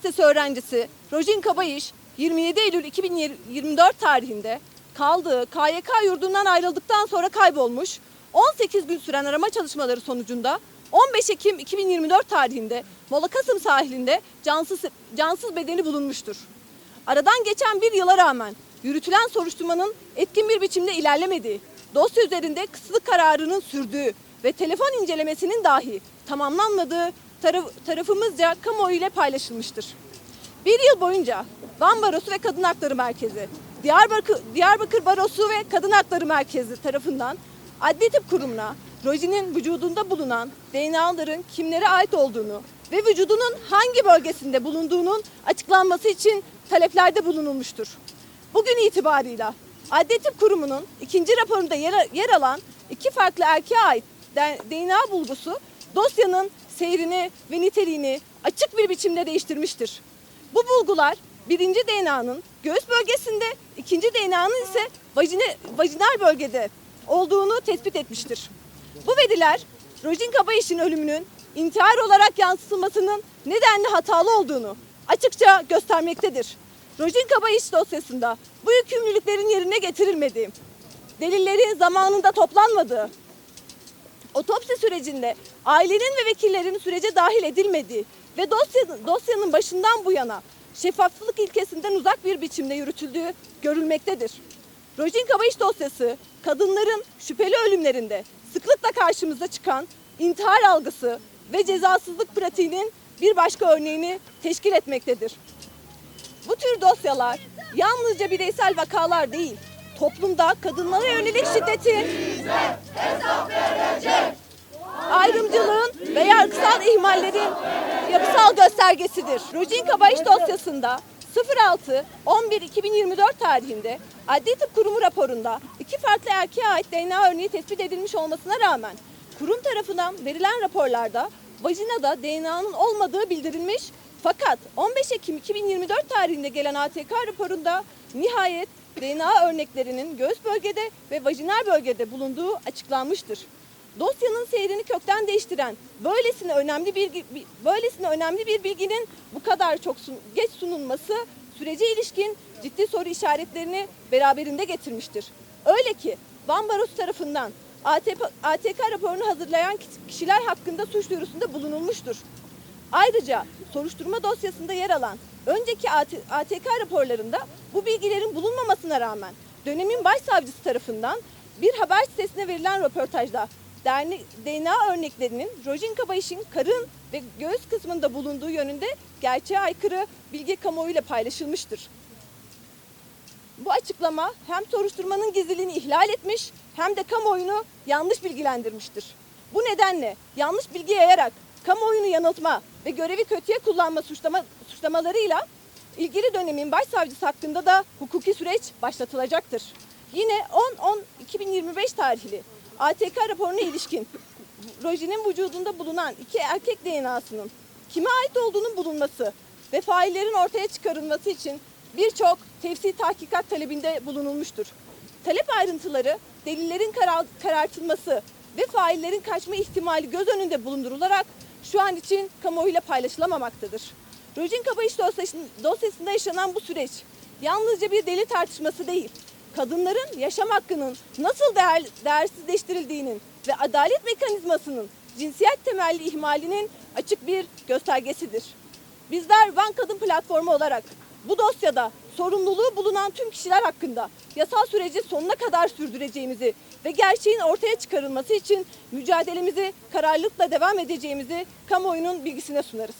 Üniversitesi öğrencisi Rojin Kabayiş 27 Eylül 2024 tarihinde kaldığı KYK yurdundan ayrıldıktan sonra kaybolmuş. 18 gün süren arama çalışmaları sonucunda 15 Ekim 2024 tarihinde Molakasım sahilinde cansız, cansız bedeni bulunmuştur. Aradan geçen bir yıla rağmen yürütülen soruşturmanın etkin bir biçimde ilerlemediği, dosya üzerinde kısıtlı kararının sürdüğü ve telefon incelemesinin dahi tamamlanmadığı taraf- tarafımızca kamuoyu ile paylaşılmıştır. Bir yıl boyunca Van Barosu ve Kadın Hakları Merkezi, Diyarbakır, Diyarbakır Barosu ve Kadın Hakları Merkezi tarafından Adli Tıp Kurumu'na Roji'nin vücudunda bulunan DNA'ların kimlere ait olduğunu ve vücudunun hangi bölgesinde bulunduğunun açıklanması için taleplerde bulunulmuştur. Bugün itibarıyla Adli Tıp Kurumu'nun ikinci raporunda yer, yer alan iki farklı erkeğe ait DNA bulgusu dosyanın seyrini ve niteliğini açık bir biçimde değiştirmiştir. Bu bulgular birinci DNA'nın göğüs bölgesinde, ikinci DNA'nın ise vajine, vajinal bölgede olduğunu tespit etmiştir. Bu veriler Rojin Kabayiş'in ölümünün intihar olarak yansıtılmasının nedenli hatalı olduğunu açıkça göstermektedir. Rojin Kabayiş dosyasında bu yükümlülüklerin yerine getirilmediği, delillerin zamanında toplanmadığı, otopsi sürecinde ailenin ve vekillerin sürece dahil edilmediği ve dosyanın, dosyanın başından bu yana şeffaflık ilkesinden uzak bir biçimde yürütüldüğü görülmektedir. Rojin Kabayiş dosyası kadınların şüpheli ölümlerinde sıklıkla karşımıza çıkan intihar algısı ve cezasızlık pratiğinin bir başka örneğini teşkil etmektedir. Bu tür dosyalar yalnızca bireysel vakalar değil, toplumda kadınlara yönelik şiddetin, ayrımcılığın ve yargısal ihmallerin yapısal göstergesidir. Rojin Kabayiş dosyasında 06 11 2024 tarihinde Adli Tıp Kurumu raporunda iki farklı erkeğe ait DNA örneği tespit edilmiş olmasına rağmen kurum tarafından verilen raporlarda vajinada DNA'nın olmadığı bildirilmiş fakat 15 Ekim 2024 tarihinde gelen ATK raporunda nihayet DNA örneklerinin göğüs bölgede ve vajinal bölgede bulunduğu açıklanmıştır. Dosyanın seyrini kökten değiştiren böylesine önemli bir böylesine önemli bir bilginin bu kadar çok sun- geç sunulması sürece ilişkin ciddi soru işaretlerini beraberinde getirmiştir. Öyle ki Van Barosu tarafından ATP, ATK raporunu hazırlayan kişiler hakkında suç duyurusunda bulunulmuştur. Ayrıca soruşturma dosyasında yer alan önceki AT ATK raporlarında bu bilgilerin bulunmamasına rağmen dönemin başsavcısı tarafından bir haber sitesine verilen röportajda derne- DNA örneklerinin Rojin Kabayiş'in karın ve göğüs kısmında bulunduğu yönünde gerçeğe aykırı bilgi kamuoyuyla paylaşılmıştır. Bu açıklama hem soruşturmanın gizliliğini ihlal etmiş hem de kamuoyunu yanlış bilgilendirmiştir. Bu nedenle yanlış bilgi yayarak kamuoyunu yanıltma ve görevi kötüye kullanma suçlama, suçlamalarıyla ilgili dönemin başsavcısı hakkında da hukuki süreç başlatılacaktır. Yine 10-10-2025 tarihli ATK raporuna ilişkin Rojin'in vücudunda bulunan iki erkek DNA'sının kime ait olduğunun bulunması ve faillerin ortaya çıkarılması için birçok tefsir tahkikat talebinde bulunulmuştur. Talep ayrıntıları delillerin karar, karartılması ve faillerin kaçma ihtimali göz önünde bulundurularak şu an için kamuoyuyla paylaşılamamaktadır. Rojin dosyasında, dosyasında yaşanan bu süreç yalnızca bir delil tartışması değil, kadınların yaşam hakkının nasıl değer, değersizleştirildiğinin ve adalet mekanizmasının cinsiyet temelli ihmalinin açık bir göstergesidir. Bizler Van Kadın Platformu olarak bu dosyada sorumluluğu bulunan tüm kişiler hakkında yasal süreci sonuna kadar sürdüreceğimizi ve gerçeğin ortaya çıkarılması için mücadelemizi kararlılıkla devam edeceğimizi kamuoyunun bilgisine sunarız.